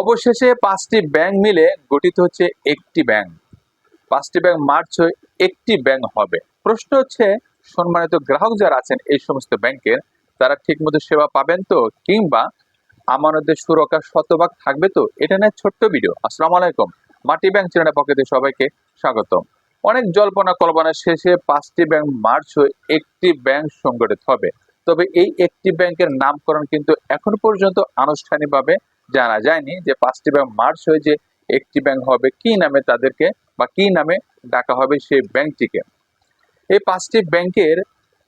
অবশেষে পাঁচটি ব্যাংক মিলে গঠিত হচ্ছে একটি ব্যাংক। পাঁচটি ব্যাংক মার্চ হয়ে একটি ব্যাংক হবে। প্রশ্ন হচ্ছে, সম্মানিত গ্রাহক যারা আছেন এই সমস্ত ব্যাংকের, তারা ঠিকমতো সেবা পাবেন তো? কিংবা আমানতের সুরক্ষা শতভাগ থাকবে তো? এটা নিয়ে ছোট্ট ভিডিও। আসসালামু আলাইকুম। মাটি ব্যাংক চ্যানেলের পক্ষে সবাইকে স্বাগতম। অনেক জল্পনা কল্পনা শেষে পাঁচটি ব্যাংক মার্চ হয়ে একটি ব্যাংক সংগঠিত হবে। তবে এই একটি ব্যাংকের নামকরণ কিন্তু এখন পর্যন্ত আনুষ্ঠানিকভাবে জানা যায়নি যে পাঁচটি ব্যাংক মার্চ হয়ে যে একটি ব্যাংক হবে কি নামে তাদেরকে বা কি নামে ডাকা হবে সেই ব্যাংকটিকে। এই পাঁচটি ব্যাংকের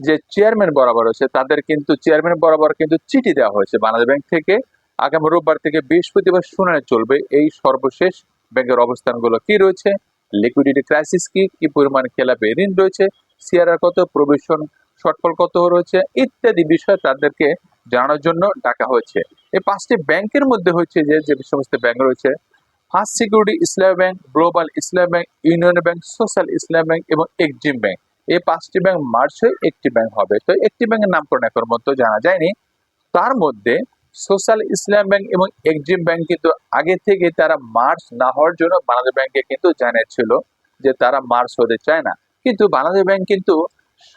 যে চেয়ারম্যান বরাবর হয়েছে তাদের কিন্তু চেয়ারম্যান বরাবর কিন্তু চিঠি দেওয়া হয়েছে বাংলাদেশ ব্যাংক থেকে। আগামী রোববার থেকে বৃহস্পতিবার শুনানি চলবে। এই সর্বশেষ ব্যাংকের অবস্থানগুলো কি রয়েছে? লিকুইডিটি ক্রাইসিস কি? কি পরিমাণ খেলাপে ঋণ রয়েছে? সিআরআর কত? প্রবেশন শর্টফল কত রয়েছে? ইত্যাদি বিষয় তাদেরকে জানানোর জন্য ডাকা হয়েছে। এই পাঁচটি ব্যাংকের মধ্যে হচ্ছে যে যে সমস্ত ব্যাংক রয়েছে, first security Islam bank, global Islam bank, union bank, social Islam bank এবং এক্সিম ব্যাংক। এই পাঁচটি ব্যাংক মার্চ হয়ে একটি ব্যাংক হবে। তো একটি ব্যাংকের নামকরণ এখন মতো জানা যায়নি। তার মধ্যে সোশ্যাল ইসলাম ব্যাংক এবং এক্সিম ব্যাংক কিন্তু আগে থেকে তারা মার্চ না হওয়ার জন্য বাংলাদেশ ব্যাংকে কিন্তু জানিয়েছিল যে তারা মার্চ হতে চায় না। কিন্তু বাংলাদেশ ব্যাংক কিন্তু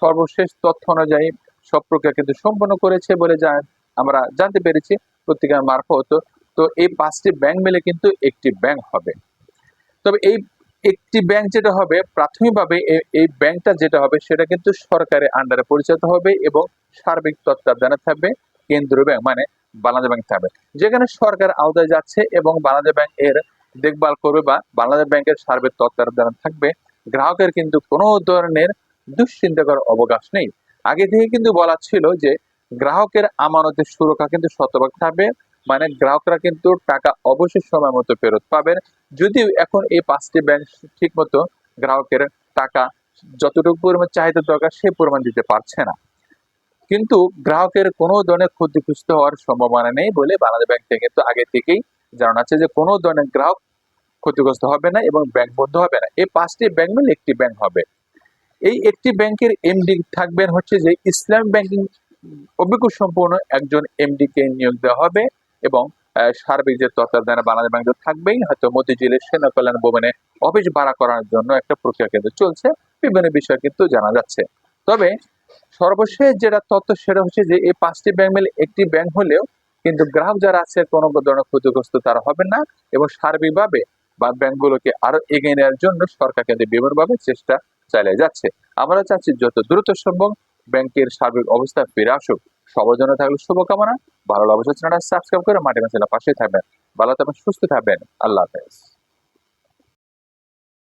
সর্বশেষ তথ্য অনুযায়ী সব প্রক্রিয়া কিন্তু সম্পন্ন করেছে বলে আমরা জানতে পেরেছি পত্রিকার মারফত। তো এই পাঁচটি ব্যাংক মিলে কিন্তু একটি ব্যাংক হবে। তবে এই একটি ব্যাংক যেটা হবে, প্রাথমিকভাবে এই ব্যাংকটা যেটা হবে সেটা কিন্তু সরকারের আন্ডারে পরিচালিত হবে এবং সার্বিক তত্ত্বাবধানে থাকবে, কেন্দ্রীয় ব্যাংক মানে বাংলাদেশ ব্যাংক থাকবে। যেখানে সরকার আওতায় যাচ্ছে এবং বাংলাদেশ ব্যাংক এর দেখভাল করবে বা বাংলাদেশ ব্যাংকের সার্বিক তত্ত্বাবধানে থাকবে। গ্রাহকের কিন্তু কোনো ধরনের দুশ্চিন্তা করার অবকাশ নেই। আগে থেকে কিন্তু বলা ছিল যে গ্রাহকের আমানতের সুরক্ষা কিন্তু শতভাগ থাকবে। মানে গ্রাহকরা কিন্তু টাকা অবশ্যই সময় মতো ফেরত পাবেন। যদিও এখন এই পাঁচটি ব্যাংক ঠিক মতো গ্রাহকের টাকা যতটুকু পরিমাণ চাহিদা দরকার সেই পরিমাণ দিতে পারছে না। কিন্তু গ্রাহকের কোনো ধরনের ক্ষতিগ্রস্ত হওয়ার সম্ভাবনা নেই বলে বাংলাদেশ ব্যাংক থেকে কিন্তু আগে থেকেই জানানো আছে যে কোনো ধরনের গ্রাহক ক্ষতিগ্রস্ত হবে না এবং ব্যাংক বন্ধ হবে না। এই পাঁচটি ব্যাংক মিলে একটি ব্যাংক হবে। এই একটি ব্যাংকের এমডি থাকবেন হচ্ছে যে ইসলাম ব্যাংকিং অভিজ্ঞ সম্পূর্ণ একজন এমডি কে নিয়োগ দেওয়া হবে এবং সার্বিক যে তত্ত্বাবধানে বাংলাদেশ ব্যাংক থাকবেই, হয়তো মতিঝিলের সেনা কল্যাণ ভবনে অফিস ভাড়া করার জন্য একটা প্রক্রিয়া কিন্তু চলছে, বিভিন্ন বিষয় কিন্তু জানা যাচ্ছে। তবে সর্বশেষ যেটা তথ্য সেটা হচ্ছে যে এই পাঁচটি ব্যাংক মিলে একটি ব্যাংক হলেও কিন্তু গ্রাহক যারা আছে কোনো ধরনের ক্ষতিগ্রস্ত তারা হবে না এবং সার্বিকভাবে বা ব্যাংকগুলোকে আরও এগিয়ে নেওয়ার জন্য সরকার কিন্তু বিভিন্নভাবে চেষ্টা চালিয়ে যাচ্ছে। আমরা চাচ্ছি যত দ্রুত সম্ভব ব্যাংকের সার্বিক অবস্থা ফিরে আসুক। সবার জন্য থাকলে শুভকামনা। ভালো লাগবে সাবস্ক্রাইব করে মাটি মাসেলা পাশে থাকবেন। ভালো থাকবেন, সুস্থ থাকবেন। আল্লাহ হাফেজ।